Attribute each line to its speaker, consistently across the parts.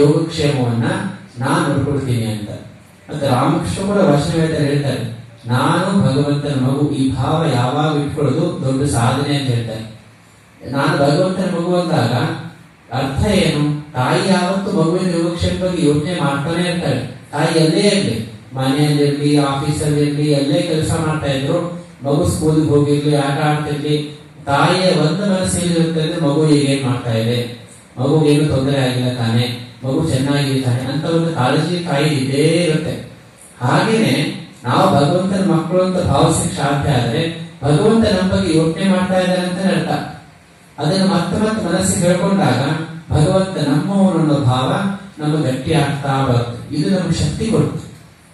Speaker 1: ಯೋಗಕ್ಷೇಮವನ್ನ ನಾನು ನೋಡ್ಕೊಡ್ತೀನಿ ಅಂತ. ಮತ್ತೆ ರಾಮಕೃಷ್ಣ ಕೂಡ ವಚನವೇದ ಹೇಳ್ತಾರೆ, ನಾನು ಭಗವಂತನ ಮಗು, ಈ ಭಾವ ಯಾವಾಗ ಇಟ್ಕೊಳ್ಳೋದು ದೊಡ್ಡ ಸಾಧನೆ ಅಂತ ಹೇಳ್ತಾರೆ. ನಾನು ಭಗವಂತನ ಮಗು ಅಂದಾಗ ಅರ್ಥ ಏನು? ತಾಯಿ ಯಾವತ್ತು ಮಗುವಿನ ಯೋಗಕ್ಷೇಮ ಬಗ್ಗೆ ಯೋಚನೆ ಮಾಡ್ತಾನೆ ಇರ್ತಾರೆ. ತಾಯಿ ಎಲ್ಲೇ ಇರಲಿ ಮನೆಯಲ್ಲಿರ್ಲಿ ಆಫೀಸಲ್ಲಿರ್ಲಿ ಎಲ್ಲೇ ಕೆಲಸ ಮಾಡ್ತಾ ಇದ್ರು, ಮಗು ಸ್ಕೂಲ್ಗೆ ಹೋಗಿರ್ಲಿ, ಆಟ ಆಡ್ತಿರ್ಲಿ, ತಾಯಿಯ ಒಂದು ಅಂದ್ರೆ ಮಗು ಈಗ ಏನ್ ಮಾಡ್ತಾ ಇದೆ? ಮಗುಗೇನು ತೊಂದರೆ ಆಗಿಲ್ಲ ತಾನೆ? ಮಗು ಚೆನ್ನಾಗಿರ್ತಾನೆ ಅಂತ ಒಂದು ಕಾಳಜಿ ಕಾಯಿ ಇದ್ದೇ ಇರುತ್ತೆ. ಹಾಗೇನೆ ನಾವು ಭಗವಂತನ ಮಕ್ಕಳು ಅಂತ ಭಾವಿಸಕ್ಕೆ ಸಾಧ್ಯ ಆದ್ರೆ, ಭಗವಂತ ನಮ್ಮ ಬಗ್ಗೆ ಯೋಚನೆ ಮಾಡ್ತಾ ಇದ್ದಾನೆ ಅಂತ ಅರ್ಥ. ಅದನ್ನು ಮತ್ತೆ ಮತ್ತೆ ಮನಸ್ಸಿಗೆ ಹೇಳ್ಕೊಂಡಾಗ, ಭಗವಂತ ನಮ್ಮವನು ಅನ್ನೋ ಭಾವ ನಮಗೆ ಗಟ್ಟಿ ಆಗ್ತಾ ಬರುತ್ತೆ. ಇದು ನಮ್ಗೆ ಶಕ್ತಿ ಕೊಡುತ್ತೆ.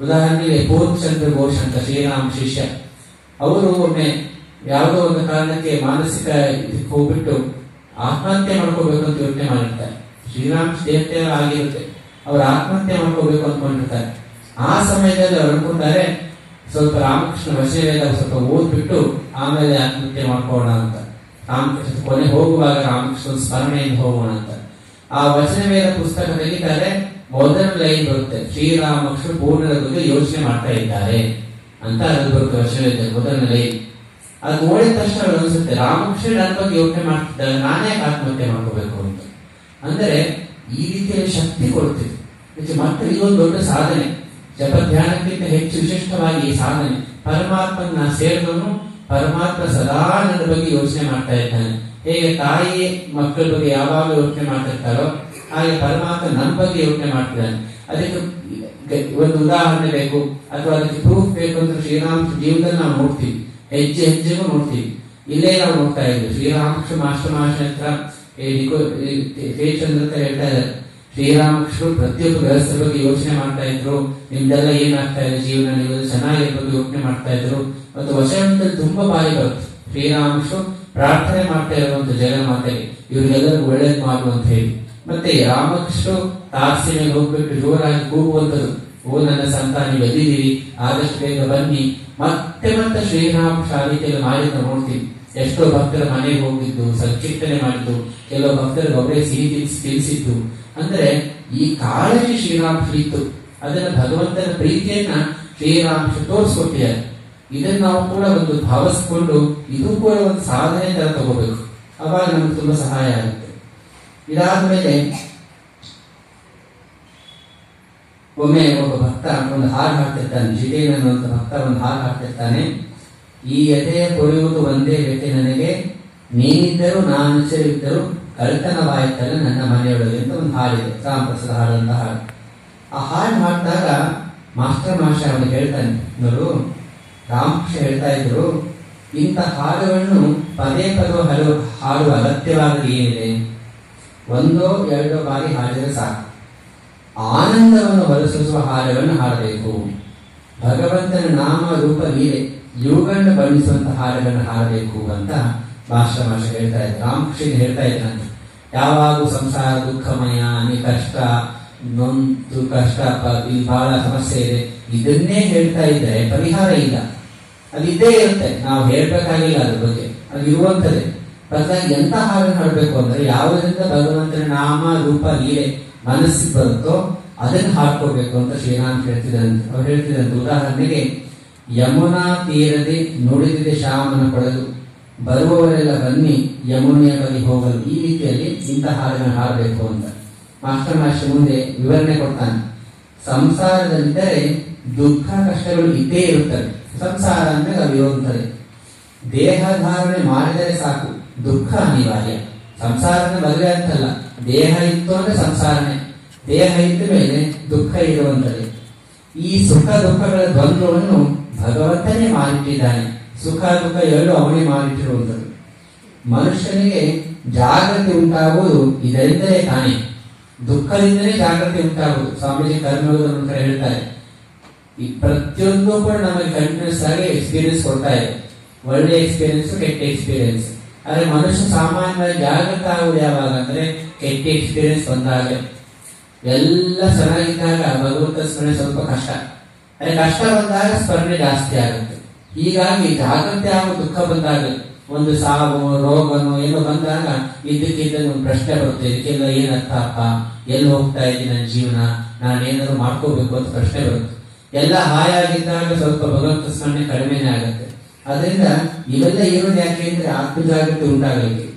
Speaker 1: ಉದಾಹರಣೆಗೆ ಪೂರ್ಣಚಂದ್ರ ಘೋಷ್ ಅಂತ ಶ್ರೀರಾಮ್ ಶಿಷ್ಯ. ಅವರು ಒಮ್ಮೆ ಯಾವುದೋ ಒಂದು ಕಾರಣಕ್ಕೆ ಮಾನಸಿಕ ಹೋಗ್ಬಿಟ್ಟು ಆತ್ಮಹತ್ಯೆ ಮಾಡ್ಕೋಬೇಕು ಅಂತ ಯೋಚನೆ ಮಾಡಿರ್ತಾರೆ. ಶ್ರೀರಾಮ್ ದೇವತೆ ಆಗಿರುತ್ತೆ. ಅವ್ರು ಆತ್ಮಹತ್ಯೆ ಮಾಡ್ಕೋಬೇಕು ಅಂದ್ಕೊಂಡಿರ್ತಾರೆ ಆ ಸಮಯದಲ್ಲಿ ಅವ್ರು ಅನ್ಕೊಂತಾರೆ ಸ್ವಲ್ಪ ರಾಮಕೃಷ್ಣ ವಚನವೇದ ಸ್ವಲ್ಪ ಓದ್ಬಿಟ್ಟು ಆಮೇಲೆ ಆತ್ಮಹತ್ಯೆ ಮಾಡ್ಕೋಣ ಅಂತ. ರಾಮಕೃಷ್ಣ ಕೊನೆ ಹೋಗುವಾಗ ರಾಮಕೃಷ್ಣ ಸ್ಮರಣೆಯಿಂದ ಹೋಗೋಣ ಅಂತ. ಆ ವಚನವೇದ ಪುಸ್ತಕ ತೆಗಿತಾರೆ, ಮೊದಲ ಲೈನ್ ಬರುತ್ತೆ, ಶ್ರೀರಾಮಕೃಷ್ಣ ಪೂರ್ಣದ ಬಗ್ಗೆ ಯೋಚನೆ ಮಾಡ್ತಾ ಇದ್ದಾರೆ ಅಂತ ಅದು ಬರುತ್ತೆ ವಚನವೇದ ಮೊದಲ ಲೈನ್. ಅದು ನೋಡಿದ ತಕ್ಷಣ ಅನಿಸುತ್ತೆ, ರಾಮಕೃಷ್ಣ ನನ್ನ ಯೋಚನೆ ಮಾಡ್ತಿದ್ದಾರೆ ನಾನೇ ಆತ್ಮಹತ್ಯೆ ಮಾಡ್ಕೋಬೇಕು ಅಂತ. ಅಂದ್ರೆ ಈ ರೀತಿಯ ಶಕ್ತಿ ಕೊಡ್ತೇವೆ. ಮತ್ತೆ ಮತ್ತೆ ಇದೊಂದು ದೊಡ್ಡ ಸಾಧನೆ. ಜಪ ಧ್ಯಾನಕ್ಕಿಂತ ಹೆಚ್ಚು ವಿಶಿಷ್ಟವಾಗಿ ಈ ಸಾಧನೆ. ಪರಮಾತ್ಮನ ಸೇರಿದವನು ಪರಮಾತ್ಮ ಸದಾ ನನ್ನ ಬಗ್ಗೆ ಯೋಚನೆ ಮಾಡ್ತಾ ಇದ್ದಾನೆ. ಹೇಗೆ ತಾಯಿ ಮಕ್ಕಳ ಬಗ್ಗೆ ಯಾವಾಗ ಯೋಚನೆ ಮಾಡ್ತಿರ್ತಾರೋ ಹಾಗೆ ಪರಮಾತ್ಮ ನನ್ನ ಬಗ್ಗೆ ಯೋಚನೆ ಮಾಡ್ತಿದ್ದಾನೆ. ಅದಕ್ಕೆ ಒಂದು ಉದಾಹರಣೆ ಬೇಕು, ಅಥವಾ ಅದಕ್ಕೆ ಪ್ರೂಫ್ ಬೇಕು ಅಂದ್ರೆ ಶ್ರೀರಾಮ ಜೀವನದಲ್ಲಿ ನಾವು ನೋಡ್ತೀವಿ. ಹೆಜ್ಜೆ ಹೆಜ್ಜೆಗೂ ನೋಡ್ತೀವಿ. ಇಲ್ಲೇ ನಾವು ನೋಡ್ತಾ ಇದ್ವಿ ಶ್ರೀರಾಮಕೃಷ್ಣ ಮಾಸ್ಟರ್ ಮಾಸ್ಟರ್ ಜಯಚಂದ್ರ ಅಂತ ಹೇಳ್ತಾ ಇದ್ದಾರೆ. ಶ್ರೀರಾಮಕೃಷ್ಣರು ಪ್ರತಿಯೊಬ್ಬ ವ್ಯವಸ್ಥೆ ಬಗ್ಗೆ ಯೋಚನೆ ಮಾಡ್ತಾ ಇದ್ರು. ನಿಮ್ದೆಲ್ಲ ಏನಾಗ್ತಾ ಇದೆ ಜೀವನ ನೀವು ಚೆನ್ನಾಗಿರ್ಬೇಕು ಯೋಚನೆ ಮಾಡ್ತಾ ಇದ್ರು. ಮತ್ತು ವಚನದಲ್ಲಿ ತುಂಬಾ ಬಾರಿ ಬರುತ್ತೆ. ಶ್ರೀರಾಮಕೃಷ್ಣ ಪ್ರಾರ್ಥನೆ ಮಾಡ್ತಾ ಇರುವಂತ ಜಗನ್ಮಾತೆಗೆ ಇವರಿಗೆಲ್ಲರಿಗೂ ಒಳ್ಳೇದು ಮಾಡು ಅಂತ ಹೇಳಿ. ಮತ್ತೆ ರಾಮಕೃಷ್ಣ ತಾರಸಿ ಮೇಲೆ ಹೋಗ್ಬಿಟ್ಟು ಜೋರಾಗಿ ಕೂಗುವಂತದ್ದು ಓ, ನನ್ನ ಸಂತಾನಿ, ನೀವು ಆದಷ್ಟು ಬೇಗ ಬನ್ನಿ. ಮತ್ತೆ ಮತ್ತೆ ಶ್ರೀರಾಮ ಶಾಲಿಕೆಯಲ್ಲಿ ಮಾಡಿದ್ದು ನೋಡ್ತೀವಿ ಎಷ್ಟೋ ಭಕ್ತರ ಮನೆಗೆ ಹೋಗಿದ್ದು, ಸಂಕೀರ್ತನೆ ಮಾಡಿದ್ದು, ಕೆಲವು ಭಕ್ತರಿಗೆ ಒಬ್ಬರೇ ಸಿಹಿ ತಿಳಿಸಿದ್ದು. ಅಂದ್ರೆ ಈ ಕಾಳಜಿ ಶ್ರೀರಾಮ್ ಇತ್ತು ಅದನ್ನ ಭಗವಂತನ ಪ್ರೀತಿಯನ್ನ ಶ್ರೀರಾಮ ತೋರಿಸ್ಕೊಟ್ಟಿದ್ದಾರೆ. ಇದನ್ನ ನಾವು ಕೂಡ ಒಂದು ಭಾವಿಸ್ಕೊಂಡು ಇದು ಕೂಡ ಒಂದು ಸಾಧನೆ ತರ ತಗೋಬೇಕು. ಅವಾಗ ನಮ್ಗೆ ತುಂಬಾ ಸಹಾಯ ಆಗುತ್ತೆ. ಇದಾದ್ಮೇಲೆ ಒಮ್ಮೆ ಒಬ್ಬ ಭಕ್ತ ಒಂದು ಹಾಡು ಹಾಕ್ತಿರ್ತಾನೆ ಜಿಟೇನ ಭಕ್ತ ಒಂದು ಹಾಡು ಹಾಡ್ತಿರ್ತಾನೆ. ಈ ಎದೆಯ ಕೊರೆಯುವುದು ಒಂದೇ ವ್ಯಕ್ತಿ ನನಗೆ. ನೀನಿದ್ದರೂ ನಾನು ಇದ್ದರೂ ಕಳ್ತನವಾಯ್ತಲ್ಲ ನನ್ನ ಮನೆಯೊಳಗೆ ಅಂತ ಒಂದು ಹಾಡಿದೆ ರಾಮಪ್ರಸಾದ ಹಾಡು ಅಂತ ಹಾಡು. ಆ ಹಾಡು ಹಾಡಿದಾಗ ಮಾಸ್ಟರ್ ಮಾಸ್ಟರ್ ಅವನಿಗೆ ಹೇಳ್ತಾನೆ, ನೋಡು, ರಾಮಕೃಷ್ಣ ಹೇಳ್ತಾ ಇದ್ರು, ಇಂಥ ಹಾಡುಗಳನ್ನು ಪದೇ ಪದೇ ಹಲವು ಹಾಡುವ ಅಗತ್ಯವಾದ ಏನಿದೆ? ಒಂದೋ ಎರಡೋ ಬಾರಿ ಹಾಡಿದರೆ ಸಾಕು. ಆನಂದವನ್ನು ಹೊರಸೂಸುವ ಹಾಡುಗಳನ್ನು ಹಾಡಬೇಕು. ಭಗವಂತನ ನಾಮ ರೂಪ ಲೀಲೆ ಇವುಗಳನ್ನು ಬಣ್ಣಿಸುವಂತಹ ಹಾಡುಗಳನ್ನು ಹಾಡಬೇಕು ಅಂತ ಭಾಷಣ ಭಾಷೆ ಹೇಳ್ತಾ ಇದ್ದ ರಾಮಕೃಷ್ಣ ಹೇಳ್ತಾ ಇದ್ರಂತೆ ಯಾವಾಗೂ ಸಂಸಾರ ದುಃಖಮಯ ಅನಿ ಕಷ್ಟ, ನೊಂದು ಕಷ್ಟ ಇಲ್ಲಿ ಬಹಳ ಸಮಸ್ಯೆ ಇದೆ. ಇದನ್ನೇ ಹೇಳ್ತಾ ಇದ್ರೆ ಪರಿಹಾರ ಇಲ್ಲ. ಅದು ಇದ್ದೇ ಇರುತ್ತೆ. ನಾವು ಹೇಳ್ಬೇಕಾಗಿಲ್ಲ ಅದ್ರ ಬಗ್ಗೆ. ಅದು ಇರುವಂತದೇ ಬದಲಾಗಿ ಎಂತ ಹಾಡನ್ನು ಹಾಡಬೇಕು ಅಂದ್ರೆ ಯಾವುದರಿಂದ ಭಗವಂತನ ನಾಮ ರೂಪ ಲೀಲೆ ಮನಸ್ಸಿಗೆ ಬರುತ್ತೋ ಅದನ್ನು ಹಾಕೋಬೇಕು ಅಂತ ಶ್ರೀರಾಮ್ ಹೇಳ್ತಿದ್ದಂತೆ ಅವ್ರು ಹೇಳ್ತಿದ್ದಂತೆ ಉದಾಹರಣೆಗೆ, ಯಮುನಾ ತೀರದೆ ನುಡಿದಿದೆ ಶ್ಯಾಮನ ಪಡೆದು. ಬರುವವರೆಲ್ಲ ಬನ್ನಿ, ಯಮುನೆಯ ಬಳಿ ಹೋಗಲು. ಈ ರೀತಿಯಲ್ಲಿ ಇಂಥ ಹಾಡನ್ನು ಹಾಡಬೇಕು ಅಂತ. ಮಾಸ್ಟರ್ ಮಾಸ್ಟರ್ ಮುಂದೆ ವಿವರಣೆ ಕೊಡ್ತಾನೆ. ಸಂಸಾರದಲ್ಲಿದ್ದರೆ ದುಃಖ ಕಷ್ಟಗಳು ಇದ್ದೇ ಇರುತ್ತವೆ. ಸಂಸಾರ ಅಂದ್ರೆ ಅದು ಇರುತ್ತದೆ ದೇಹ ಧಾರಣೆ ಮಾಡಿದರೆ ಸಾಕು. ದುಃಖ ಅನಿವಾರ್ಯ. ಸಂಸಾರನ ಮದುವೆ ಅಂತಲ್ಲ ದೇಹ ಇತ್ತು ಅಂದ್ರೆ ಸಂಸಾರನೆ. ದೇಹ ಇದ್ದ ಮೇಲೆ ದುಃಖ ಇರುವಂತದೆ ಈ ಸುಖ ದುಃಖಗಳ ದ್ವಂದ್ವವನ್ನು ಭಗವಂತನೇ ಮಾಡಿಟ್ಟಿದ್ದಾನೆ. ಸುಖ ದುಃಖ ಎರಡು ಅವನೇ ಮಾಡಿಟ್ಟಿರುವಂಥದ್ದು ಮನುಷ್ಯನಿಗೆ ಜಾಗೃತಿ ಉಂಟಾಗುವುದು ಇದರಿಂದಲೇ ತಾನೇ. ದುಃಖದಿಂದಲೇ ಜಾಗೃತಿ ಉಂಟಾಗುವುದು. ಸ್ವಾಮೀಜಿ ಕರ್ಮಯೋಗದ ನಂತರ ಹೇಳ್ತಾರೆ. ಈ ಪ್ರತಿಯೊಂದು ಕೂಡ ನಮಗೆ ಕಂಟಿನ್ಯೂಸ್ ಆಗಿ ಎಕ್ಸ್ಪೀರಿಯನ್ಸ್ ಕೊಡ್ತಾ ಒಳ್ಳೆ ಎಕ್ಸ್ಪೀರಿಯನ್ಸ್, ಕೆಟ್ಟ ಎಕ್ಸ್ಪೀರಿಯನ್ಸ್. ಆದರೆ ಮನುಷ್ಯ ಸಾಮಾನ್ಯವಾಗಿ ಜಾಗೃತ ಆಗುವುದು ಯಾವಾಗ? ಅಂದರೆ ಕೆಟ್ಟ ಎಕ್ಸ್ಪೀರಿಯನ್ಸ್ ಬಂದಾಗ ಎಲ್ಲ ಚೆನ್ನಾಗಿದ್ದಾಗ ಭಗವಂತ ಸ್ಮರಣೆ ಸ್ವಲ್ಪ ಕಷ್ಟ. ಅದೇ ಕಷ್ಟ ಬಂದಾಗ ಸ್ಮರಣೆ ಜಾಸ್ತಿ ಆಗುತ್ತೆ. ಹೀಗಾಗಿ ಜಾಗೃತಿ ಆಗೋ ದುಃಖ ಬಂದಾಗ ಒಂದು ಸಾವು, ರೋಗನೋ, ಏನೋ ಬಂದಾಗ ಇದ್ದಕ್ಕಿದ್ದಂಗೆ ಒಂದು ಪ್ರಶ್ನೆ ಬರುತ್ತೆ. ಇದಕ್ಕೆಲ್ಲ ಏನರ್ಥ? ಅರ್ಥ ಅಪ್ಪ, ಎಲ್ಲಿ ಹೋಗ್ತಾ ಇದ್ದೀನಿ ನನ್ನ ಜೀವನ? ನಾನು ಏನಾದ್ರು ಮಾಡ್ಕೋಬೇಕು ಅಂತ ಪ್ರಶ್ನೆ ಬರುತ್ತೆ. ಎಲ್ಲ ಹಾಯಾಗಿದ್ದಾಗ ಸ್ವಲ್ಪ ಭಗವಂತ ಸ್ಮರಣೆ ಕಡಿಮೆನೇ ಆಗುತ್ತೆ. ಅದರಿಂದ ಇವೆಲ್ಲ ಇರೋದು ಯಾಕೆ ಅಂದ್ರೆ ಆತ್ಮಜಾಗೃತಿ ಉಂಟಾಗಲಿಕ್ಕೆ.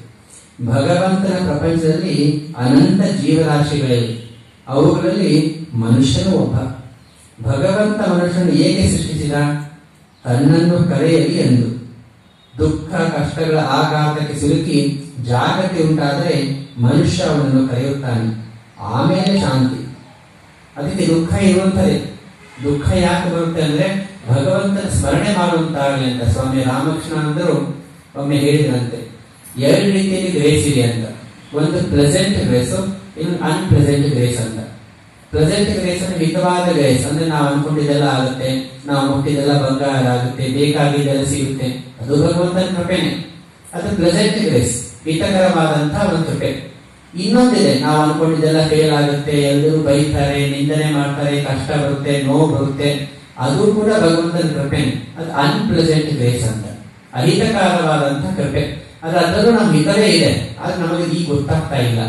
Speaker 1: ಭಗವಂತನ ಪ್ರಪಂಚದಲ್ಲಿ ಅನಂತ ಜೀವರಾಶಿಗಳಿವೆ. ಅವುಗಳಲ್ಲಿ ಮನುಷ್ಯನು ಒಬ್ಬ. ಭಗವಂತ ಮನುಷ್ಯನು ಏಕೆ ಸೃಷ್ಟಿಸಿದ? ತನ್ನನ್ನು ಕರೆಯಲಿ ಎಂದು. ದುಃಖ, ಕಷ್ಟಗಳ ಆಘಾತಕ್ಕೆ ಸಿಲುಕಿ ಜಾಗೃತಿ ಉಂಟಾದರೆ ಮನುಷ್ಯ ಅವನನ್ನು ಕರೆಯುತ್ತಾನೆ. ಆಮೇಲೆ ಶಾಂತಿ. ಅದಕ್ಕೆ ದುಃಖ ಇರುವಂತದೇ ದುಃಖ ಯಾಕೆ ಬರುತ್ತೆ ಅಂದ್ರೆ ಭಗವಂತನ ಸ್ಮರಣೆ ಮಾಡುವಂತಾಗಲಿ ಅಂತ. ಸ್ವಾಮಿ ರಾಮಕೃಷ್ಣಾನಂದರು ಒಮ್ಮೆ ಹೇಳಿದಂತೆ ಎರಡು ರೀತಿಯಲ್ಲಿ ಗ್ರೇಸ್ ಅಂತ. ಒಂದು ಪ್ರೆಸೆಂಟ್ ಗ್ರೇಸ್ ಇನ್ನು ಅನ್ಪ್ರೆಸೆಂಟ್ ಗ್ರೇಸ್ ಅಂತ. ಪ್ರೆಸೆಂಟ್ ಗ್ರೇಸ್ ಅಂದ್ರೆ ಮಿತವಾದ ಗ್ರೇಸ್ ಅಂದ್ರೆ ನಾವು ಅನ್ಕೊಂಡಿದ್ದೆಲ್ಲ ಆಗುತ್ತೆ, ನಾವು ಮುಟ್ಟಿದೆಲ್ಲ ಬಂಗಾರ ಆಗುತ್ತೆ, ಬೇಕಾಗಿದ್ದೆಲ್ಲ ಸಿಗುತ್ತೆ. ಅದು ಭಗವಂತನ ಕೃಪೆನೆ ಅದು ಪ್ರೆಸೆಂಟ್ ಗ್ರೇಸ್ ಹಿತಕರವಾದಂತಹ ಒಂದು ಕೃಪೆ. ಇನ್ನೊಂದಿದೆ, ನಾವು ಅನ್ಕೊಂಡಿದ್ದೆಲ್ಲ ಫೇಲ್ ಆಗುತ್ತೆ, ಎಲ್ಲರೂ ಬೈತಾರೆ, ನಿಂದನೆ ಮಾಡ್ತಾರೆ, ಕಷ್ಟ ಬರುತ್ತೆ, ನೋವು ಬರುತ್ತೆ. ಅದು ಕೂಡ ಭಗವಂತನ ಕೃಪೆನೆ ಅದು ಅನ್ಪ್ರೆಸೆಂಟ್ ಗ್ರೇಸ್ ಅಂತ. ಅಹಿತಕರವಾದಂತಹ ಕೃಪೆ. ಅದು ಅದರಲ್ಲೂ ನಮ್ಮ ಹಿತವೇ ಇದೆ. ಆದ್ರೆ ನಮಗೆ ಈಗ ಗೊತ್ತಾಗ್ತಾ ಇಲ್ಲ.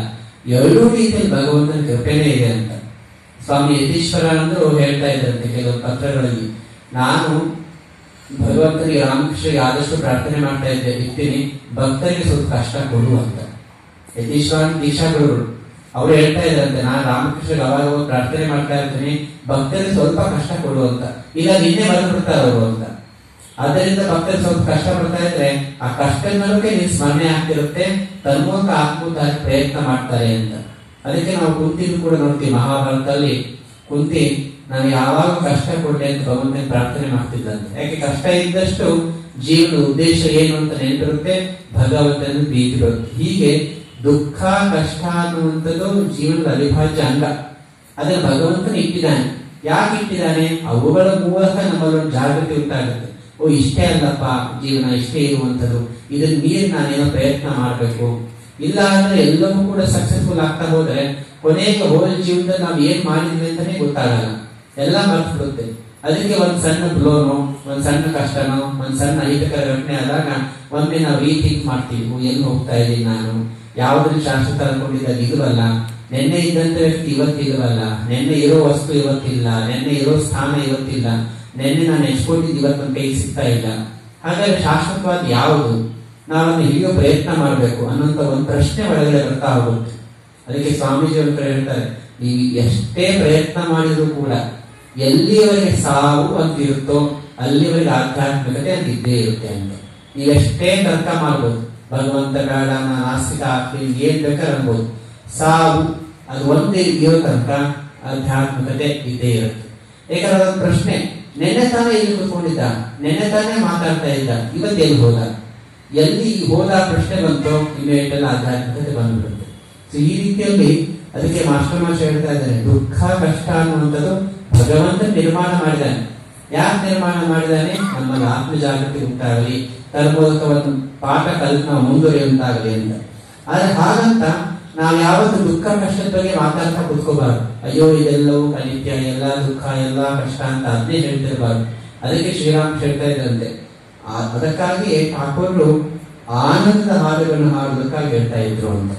Speaker 1: ಎರಡೂ ರೀತಿಯಲ್ಲಿ ಭಗವಂತನ ಕೃಪೆನೇ ಇದೆ ಅಂತ. ಸ್ವಾಮಿ ಯತೀಶ್ವರಾನಂದರು ಹೇಳ್ತಾ ಇದ್ದಂತೆ ಕೆಲವು ಪತ್ರಗಳಲ್ಲಿ. ನಾನು ಭಗವಂತನಿಗೆ ರಾಮಕೃಷ್ಣಗೆ ಆದಷ್ಟು ಪ್ರಾರ್ಥನೆ ಮಾಡ್ತಾ ಇದ್ದೆ, ಇರ್ತೀನಿ. ಭಕ್ತರಿಗೆ ಸ್ವಲ್ಪ ಕಷ್ಟ ಕೊಡು ಅಂತ. ಯತೀಶ್ವರನ್ ದೀಕ್ಷಾ ಗುರುಗಳು ಅವ್ರು ಹೇಳ್ತಾ ಇದ್ದಂತೆ ನಾನು ರಾಮಕೃಷ್ಣಗೆ ಅವಾಗ ಪ್ರಾರ್ಥನೆ ಮಾಡ್ತಾ ಇರ್ತೀನಿ. ಭಕ್ತರಿಗೆ ಸ್ವಲ್ಪ ಕಷ್ಟ ಕೊಡು ಅಂತ. ಇಲ್ಲ, ನಿನ್ನೆ ಬಂದ್ಬಿಡ್ತಾರೆ ಅವರು ಅಂತ. ಆದ್ದರಿಂದ ಭಕ್ತರು ಸ್ವಲ್ಪ ಕಷ್ಟ ಪಡ್ತಾ ಇದ್ರೆ ಆ ಕಷ್ಟನೊಳಗೆ ನೀವು ಸ್ಮರಣೆ ಆಗ್ತಿರುತ್ತೆ ತನ್ಮೂಲಕ ಆತ್ಮೋದ್ಧಾರ ಪ್ರಯತ್ನ ಮಾಡ್ತಾರೆ ಅಂತ. ಅದಕ್ಕೆ ನಾವು ಕುಂತಿನೂ ಕೂಡ ನೋಡ್ತೀವಿ, ಮಹಾಭಾರತದಲ್ಲಿ ಕುಂತಿ ನಾನು ಯಾವಾಗ ಕಷ್ಟ ಕೊಡ್ಲಿ ಅಂತ ಭಗವಂತನ ಪ್ರಾರ್ಥನೆ ಮಾಡ್ತಿದ್ದಂತೆ. ಯಾಕೆ ಕಷ್ಟ ಇದ್ದಷ್ಟು ಜೀವನ ಉದ್ದೇಶ ಏನು ಅಂತ ನೆನಪಿರುತ್ತೆ, ಭಗವಂತನ ಪ್ರೀತಿ ಬರುತ್ತೆ. ಹೀಗೆ ದುಃಖ, ಕಷ್ಟ ಅನ್ನುವಂಥದ್ದು ಜೀವನದ ಅವಿಭಾಜ್ಯ ಅಂಗ. ಅದನ್ನು ಭಗವಂತನ ಇಟ್ಟಿದ್ದಾನೆ. ಯಾಕೆ ಇಟ್ಟಿದ್ದಾನೆ? ಅವುಗಳ ಮೂಲಕ ನಮ್ಮಲ್ಲಿ ಒಂದು ಜಾಗೃತಿ ಉಂಟಾಗುತ್ತೆ. ಓ, ಇಷ್ಟೇ ಅಲ್ಲಪ್ಪ, ಜೀವನ ಇಷ್ಟೇ ಇರುವಂಥದ್ದು. ಇದನ್ನ ಮೀರಿ ನಾನೇನೋ ಪ್ರಯತ್ನ ಮಾಡಬೇಕು. ಇಲ್ಲ ಅಂದ್ರೆ ಎಲ್ಲವೂ ಕೂಡ ಸಕ್ಸಸ್ಫುಲ್ ಆಗ್ತಾ ಹೋದ್ರೆ, ಕೊನೆಗೆ ಹೋದ ಜೀವನದಲ್ಲಿ ನಾವು ಏನ್ ಮಾಡಿದ್ವಿ ಅಂತಾನೆ ಗೊತ್ತಾಗಲ್ಲ. ಎಲ್ಲ ಮರ್ತು ಬಿಡುತ್ತೆ ಅದಕ್ಕೆ ಒಂದ್ ಸಣ್ಣ ಬ್ಲೋನು ಒಂದ್ ಸಣ್ಣ ಕಷ್ಟನೋ, ಒಂದ್ ಸಣ್ಣ ಅಹಿತಕರ ಘಟನೆ ಆದಾಗ ಒಮ್ಮೆ ನಾವು ರೀಥಿಂಕ್ ಮಾಡ್ತೀವಿ. ಎಲ್ಲಿ ಹೋಗ್ತಾ ಇದ್ದೀನಿ ನಾನು? ಯಾವ್ದ್ರಲ್ಲಿ ಶಾಶ್ವತ ಅನ್ಕೊಂಡಿದ್ದಾಗ ಇದುವಲ್ಲ ನೆನ್ನೆ ಇದ್ದಂತ ವ್ಯಕ್ತಿ ಇವತ್ತಿಲ್ವಲ್ಲ ನೆನ್ನೆ ಇರೋ ವಸ್ತು ಇವತ್ತಿಲ್ಲ? ನೆನ್ನೆ ಇರೋ ಸ್ಥಾನ ಇವತ್ತಿಲ್ಲ? ನೆನ್ನೆ ನಾನು ಎಚ್ಕೊಂಡಿದ್ದು ಇವತ್ತು ನನ್ನ ಸಿಗ್ತಾ ಇಲ್ಲ. ಹಾಗಾದ್ರೆ ಶಾಶ್ವತವಾದ ಯಾವುದು? ನಾವನ್ನು ಹೀಗೆ ಪ್ರಯತ್ನ ಮಾಡಬೇಕು ಅನ್ನೋಂಥ ಒಂದು ಪ್ರಶ್ನೆ ಒಳಗಡೆ ಬರ್ತಾ ಹೋಗುತ್ತೆ. ಅದಕ್ಕೆ ಸ್ವಾಮೀಜಿ ಅಂತ ಹೇಳ್ತಾರೆ, ನೀವು ಎಷ್ಟೇ ಪ್ರಯತ್ನ ಮಾಡಿದರೂ ಕೂಡ ಎಲ್ಲಿವರೆಗೆ ಸಾವು ಅಂತ ಇರುತ್ತೋ ಅಲ್ಲಿವರೆಗೆ ಆಧ್ಯಾತ್ಮಿಕತೆ ಅಂತ ಇದ್ದೇ ಇರುತ್ತೆ ಅಂತ. ಎಷ್ಟೇ ತರ್ಕ ಮಾಡ್ಬೋದು, ಭಗವಂತ ಬೇಡ ನಾನು ಆಸ್ತಿಕ ಆಗ್ತೀನಿ ಏನ್ ಬೇಕಾದ್ರೆ ಅನ್ಬೋದು. ಸಾವು, ಅದು ಒಂದೇ ಇರೋ ತನಕ ಆಧ್ಯಾತ್ಮಿಕತೆ ಇದ್ದೇ ಇರುತ್ತೆ. ಯಾಕಂದ್ರೆ ಅದೊಂದು ಪ್ರಶ್ನೆ. ನೆನ್ನೆ ತಾನೇ ಇಲ್ಲಿ ಕೂತ್ಕೊಂಡಿದ್ದ, ನೆನ್ನೆ ತಾನೇ ಮಾತಾಡ್ತಾ ಇದ್ದ ಇವತ್ತೇನು ಹೋದ? ಎಲ್ಲಿ ಹೋದ ಪ್ರಶ್ನೆ ಬಂತು ಇಮೇಟೆಲ್ಲ ಆಧ್ಯಾತ್ಮಿಕತೆ ಬಂದ್ಬಿಡುತ್ತೆ. ಸೊ ಈ ರೀತಿಯಲ್ಲಿ ಅದಕ್ಕೆ ಮಾಸ್ಟರ್ ಮಾಸ್ಟರ್ ಹೇಳ್ತಾ ಇದ್ದಾರೆ, ದುಃಖ, ಕಷ್ಟ ಅನ್ನುವಂಥದ್ದು ಭಗವಂತ ನಿರ್ಮಾಣ ಮಾಡಿದ್ದಾನೆ. ಯಾಕೆ ನಿರ್ಮಾಣ ಮಾಡಿದಾನೆ ನಮ್ಮ ಆತ್ಮ ಜಾಗೃತಿ ಉಂಟಾಗಲಿ ಮೂಲಕ ಒಂದು ಪಾಠ ಕಲಿತು ಮುಂದುವರಿಯುವಂತಾಗಲಿ ಅಂತ. ಆದ್ರೆ ಹಾಗಂತ ನಾವು ಯಾವತ್ತು ದುಃಖ ಕಷ್ಟದ ಬಗ್ಗೆ ಮಾತಾಡ್ತಾ ಕುತ್ಕೋಬಾರ್ದು. ಅಯ್ಯೋ, ಇದೆಲ್ಲವೂ ಅನಿತ್ಯ ಎಲ್ಲ ದುಃಖ, ಎಲ್ಲ ಕಷ್ಟ ಅಂತ ಅದನ್ನೇ ಹೇಳ್ತಿರ್ಬಾರ್ದು. ಅದಕ್ಕೆ ಶ್ರೀರಾಮ್ ಹೇಳ್ತಾ ಇದ್ರಂತೆ. ಅದಕ್ಕಾಗಿ ಠಾಕೂರ್ರು ಆನಂದದ ಹಾಡುಗಳನ್ನು ಹಾಡುವುದಕ್ಕಾಗಿ ಹೇಳ್ತಾ ಇದ್ರು ಅಂತ.